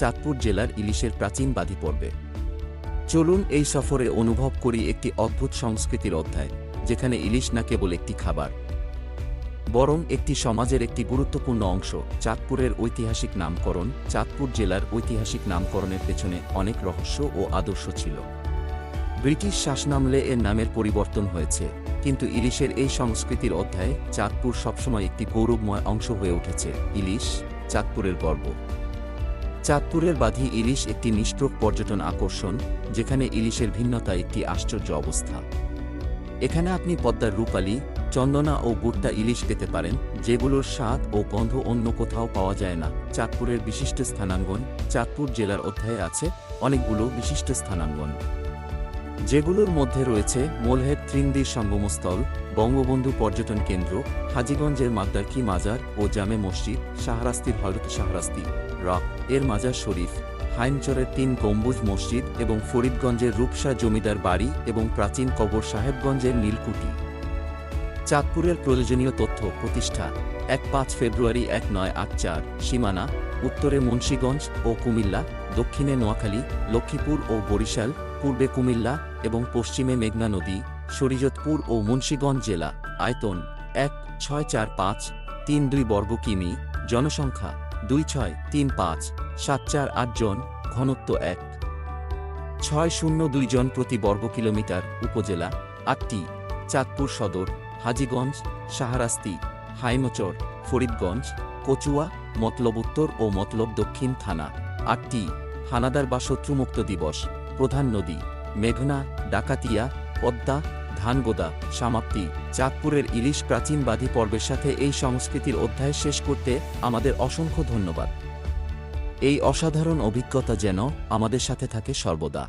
চাঁদপুর জেলার ইলিশের প্রাচীন বাদী পর্বে। চলুন এই সফরে অনুভব করি একটি অদ্ভুত সংস্কৃতির অধ্যায়, যেখানে ইলিশ না কেবল একটি খাবার, বরং একটি সমাজের একটি গুরুত্বপূর্ণ অংশ। চাঁদপুরের ঐতিহাসিক নামকরণ, চাঁদপুর জেলার ঐতিহাসিক নামকরণের পেছনে অনেক রহস্য ও আদর্শ ছিল। ব্রিটিশ শাসনামলে এর নামের পরিবর্তন হয়েছে, কিন্তু ইলিশের এই সংস্কৃতির অধ্যায়ে চাঁদপুর সবসময় একটি গৌরবময় অংশ হয়ে উঠেছে, ইলিশ চাঁদপুরের গর্ব। চাঁদপুরের বাঁধি ইলিশ একটি নিষ্ঠোক পর্যটন আকর্ষণ, যেখানে ইলিশের ভিন্নতা একটি আশ্চর্য অবস্থা। এখানে আপনি পদ্মার রূপালি, চন্দনা ও গুট্টা ইলিশ পেতে পারেন, যেগুলোর স্বাদ ও গন্ধ অন্য কোথাও পাওয়া যায় না। চাঁদপুরের বিশিষ্ট স্থানাঙ্গন, চাঁদপুর জেলার অধ্যায়ে আছে অনেকগুলো বিশিষ্ট স্থানাঙ্গন। যেগুলোর মধ্যে রয়েছে মোলহেদ ত্রিন্দির সঙ্গমস্থল বঙ্গবন্ধু পর্যটন কেন্দ্র, হাজিগঞ্জের মাদ্দারকি মাজার ও জামে মসজিদ শাহরাস্তির হজরত শাহরাস্তি রক এর মাজার শরীফ, হাইমচরের তিন গম্বুজ মসজিদ এবং ফরিদগঞ্জের রূপসা জমিদার বাড়ি এবং প্রাচীন কবর সাহেবগঞ্জের নীলকুটি চাঁদপুরের প্রয়োজনীয় তথ্য প্রতিষ্ঠা, এক পাঁচ ফেব্রুয়ারি এক নয় আট চার, সীমানা, উত্তরে মুন্সীগঞ্জ ও কুমিল্লা দক্ষিণে নোয়াখালী, লক্ষ্মীপুর ও বরিশাল, পূর্বে কুমিল্লা এবং পশ্চিমে মেঘনা নদী শরীয়তপুর ও মুন্সীগঞ্জ জেলা, আয়তন এক, ছয়, চার, পাঁচ, তিন, দুই বর্গ কিমি, জনসংখ্যা দুই, ছয়, তিন, পাঁচ, সাত, চার, আট জন, ঘনত্ব এক। ছয়, শূন্য, দুই জন প্রতি বর্গ কিলোমিটার উপজেলা, আটটি, চাঁদপুর সদর, হাজীগঞ্জ, শাহরাস্তি, হাইমচর, ফরিদগঞ্জ, কচুয়া, মতলব উত্তর ও মতলব দক্ষিণ থানা, আটটি হানাদার বা শত্রুমুক্ত দিবস, প্রধান নদী, মেঘনা, ডাকাতিয়া, পদ্মা, ধানগোদা, সমাপ্তি, চাঁদপুরের ইলিশ প্রাচীন বাধি পর্বের সাথে এই সংস্কৃতির অধ্যায় শেষ করতে আমাদের অসংখ্য ধন্যবাদ। এই অসাধারণ অভিজ্ঞতা যেন আমাদের সাথে থাকে সর্বদা।